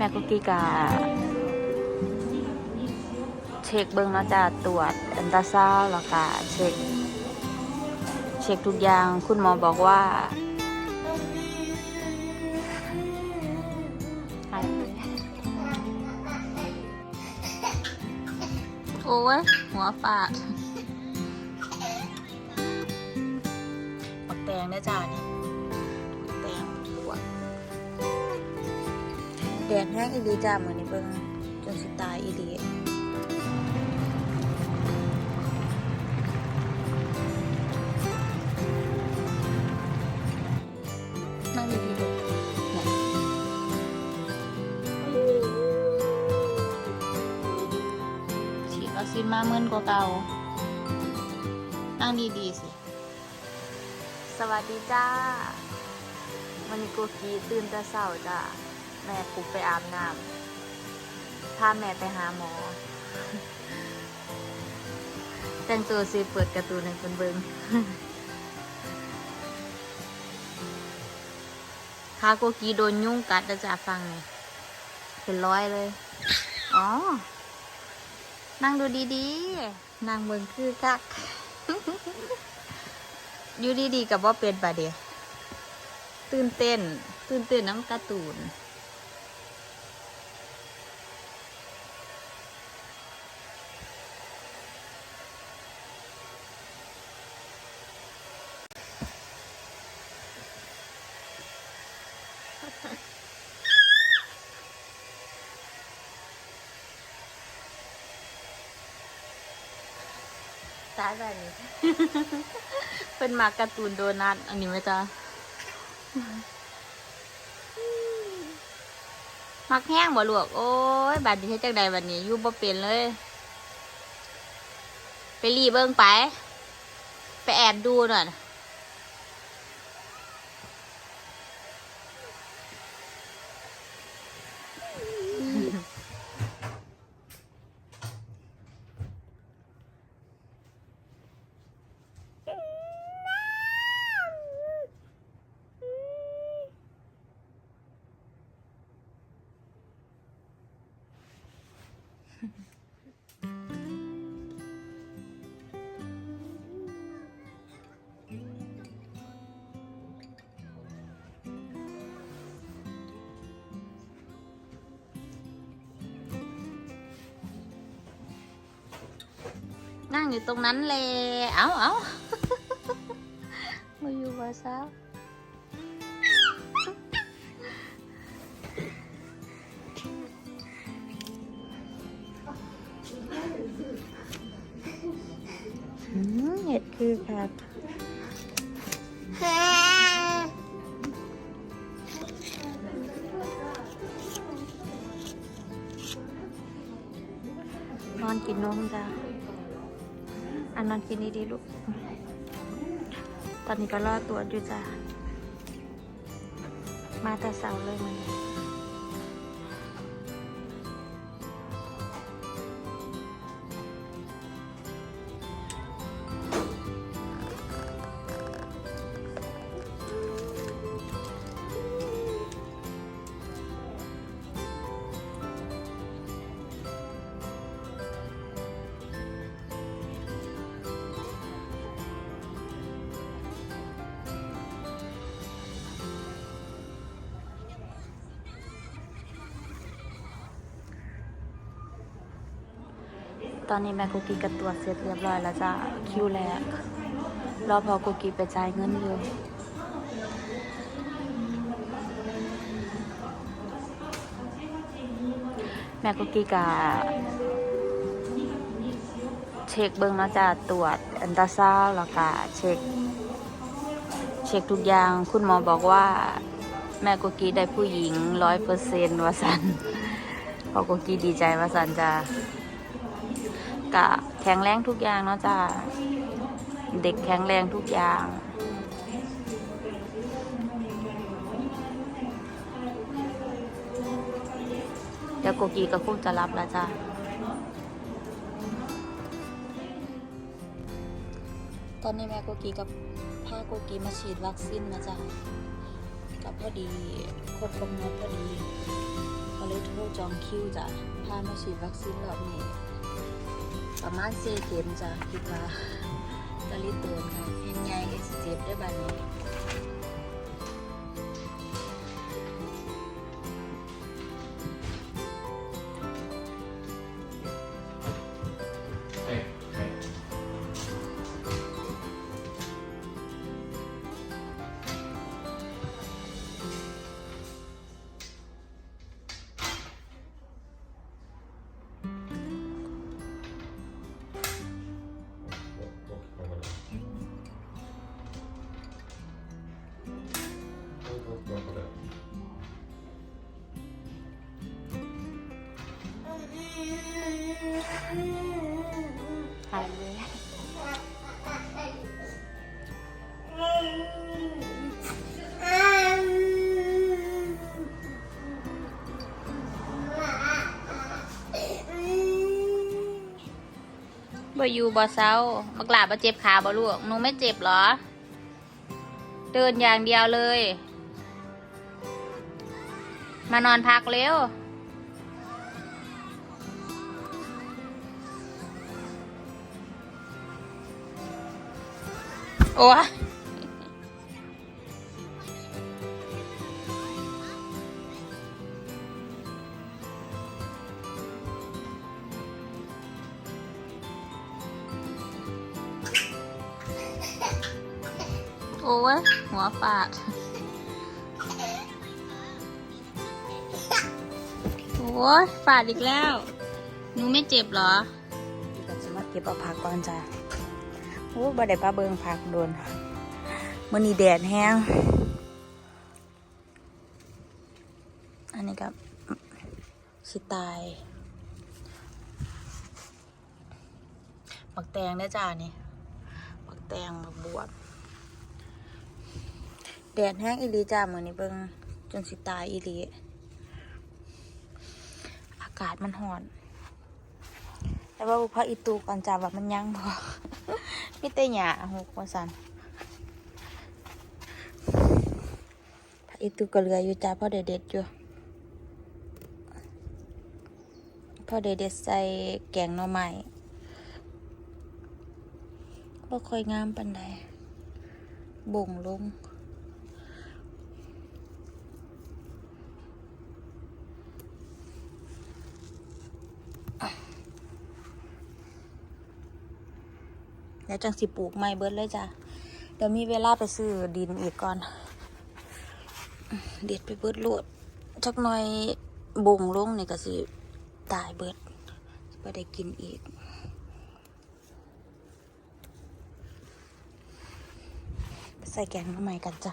แม่กุกกี้กาเช็คเบิ้งเนาะจ้ะตรวจอันตราซาวแล้วก็เช็ค เช็คทุกอย่างคุณหมอบอกว่าโอ้ยหัวฟาด แห้งอีหลีจ้าเหมือนนี้เบิ่งจนสิตายอีหลีนั่งดีๆลูกเนี่ยฉีดวัคซีนมาเมื่นกว่าเก่า นั่งดีๆสิ สวัสดีจ้าวันนี้กูกีตื่นแต่เช้าจ้า แม่ปลุกไปอาบน้ำพาแม่ไปหาหมอ แต่งตัวสิเปิดการ์ตูนในคนเบิงคาโกกีโดนยุ่งกัดนะจะฟังนี่เป็นร้อยเลย อ๋อ นั่งดูดีๆ นั่งเบิงคือคักอยู่ดีๆกับว่าเป็นปะเดียตื่นเต้น ตื่นเต้นน้ำการ์ตูน ตายแบบนี้เป็นมาการ์ตูนโดนัทอันนี้ไหมจ๊ะมักแห้งบ่ลวก โอ้ยบาดนี้เฮ็ดจังใดบัดนี้อยู่บ่เป็นเลย ไปรีเบิ่งไป ไปแอบดูหน่อย นั่งอยู่ตรงนั้นเลยเอาเอามาอยู่ว่าซาอืมเห็ดคือครับนอนกินนมจ้ะ อันนอนกินดีๆลูก ตอนนี้ก็รอตัวอยู่จ้ะ มาแต่เสาเลยมัน ตอนนี้แม่กุกกี้ก็ตรวจเสร็จเรียบร้อยแล้วจ้ะคิวแรกรอพอกุกกี้ไปจ่ายเงินอยู่แม่กุกกี้กะเช็คเบิ้งเนาะจ้ะตรวจอันตราซาวแล้วก็เช็ค เช็คทุกอย่างคุณหมอบอกว่า แม่กุกกี้ได้ผู้หญิงร้อยเปอร์เซนต์วาสันพอกุกกี้ดีใจวาสันจ้ะ กะแข็งแรงทุกอย่างเนาะจ้าเด็กแข็งแรงทุกอย่างเดี๋ยวโกกีก็คงจะรับแล้วจ้าตอนนี้แม่โกกีกับพาโกกีมาฉีดวัคซีนนะจ้ากับพอดีครบกำหนดพอดีก็เลยโทรจองคิวจ้ะพามาฉีดวัคซีนรอบนี้ ประมาณสี่เข็มจ้ะคิดว่าจะรีบเดินค่ะเห็นไงเอสเจ็บได้บ้านนี้ หายเลยบ่อยู่บ่เศร้าบักหลาบ่เจ็บขาบ่ลูกหนูไม่เจ็บเหรอ เดินอย่างเดียวเลย มานอนพักเร็ว โอ้ยโอ้ยหัวฟาด โอ้ยฟาดอีกแล้ว หนูไม่เจ็บเหรอพี่ก็จะมาเก็บเอาผักก่อนจ้ะ โอ้บ่ได้ปลาเบิงผักโดนมื่อนี้แดดแห้ง อันนี้กับสิตายบักแตงได้จ้านี่บักแตงบักบวบแดดแห้งอีลีจ้าเหมือนนี้เบิงจนสิตายอีลีอากาศมันห่อน แต่ว่าพระอีตูก่อนจ้าว่ามันยังพอ มีแต่หยาหกว่าสันพระอีตูก็เหลืออยู่จ้าพ่อเด็ดเด็ดๆอยู่พ่อเด็ดเด็ดๆใส่แกงหน่อไม้บ่ค่อยงามปันใดบ่งลง ดี๋ยวจังสิปลูกไม้เบิดเลยจ้ะ เดี๋ยวมีเวลาไปซื้อดินอีกก่อน เด็ดไปเบิดโลดจักหน่อยบ่งลงนี่ก็สิตายเบิดไปได้กินอีกใส่แกงทำไมกันจ้ะ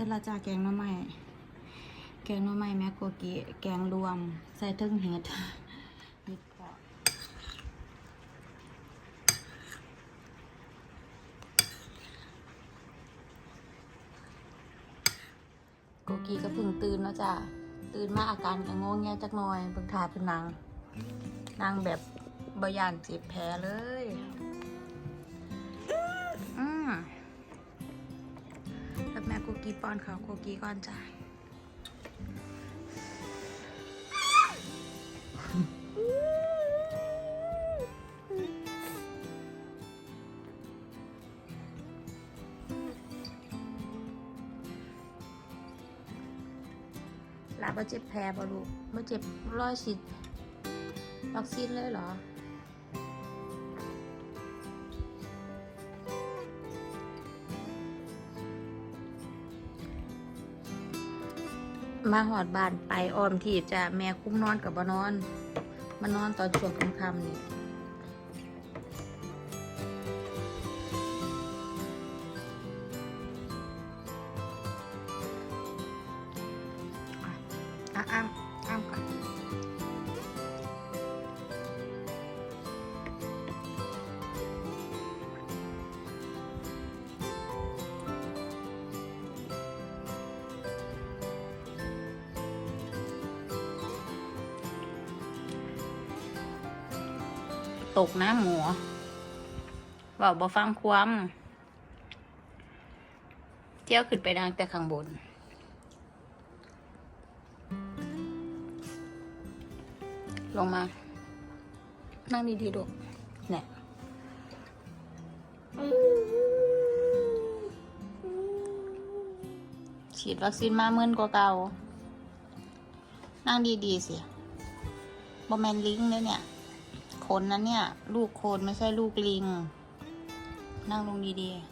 ร็แล้วจ้าแกงหน่อไม้แกงหน่อไม้แม่โกกีแกงรวม ใส่ทึ่งเห็ดเห็ดกาะโกกิก็เพิ่งตื่นแล้วจ้าตื่นมาอาการก็งงแงจักน้อยเพิ่งทาเป็นนางนางแบบบยานเจ็บแผลเลย วกุกกี้ป้อนเขาวกุกกี้ก่อนจ้ะหลาบ่เจ็บแผลบ่ลูกบ่เจ็บรอยฉีดวัคซีนเลยเหรอ มาหอดบานไปออมทีบจ้ะแม่คุ้มนอนกับบนอน มานอนตอนช่วงค่ำๆนี่ ตกน้ำหมูเว่าบ่ฟังความเที่ยวขึ้นไปดังแต่ข้างบน ลงมา นั่งดีๆดูเนี่ยฉีดวัคซีนมาเมื่นกว่าเก่า นั่งดีๆสิบอแมนลิงเลยเนี่ย คนนั้นเนี่ย ลูกโคนไม่ใช่ลูกลิง นั่งลงดีๆ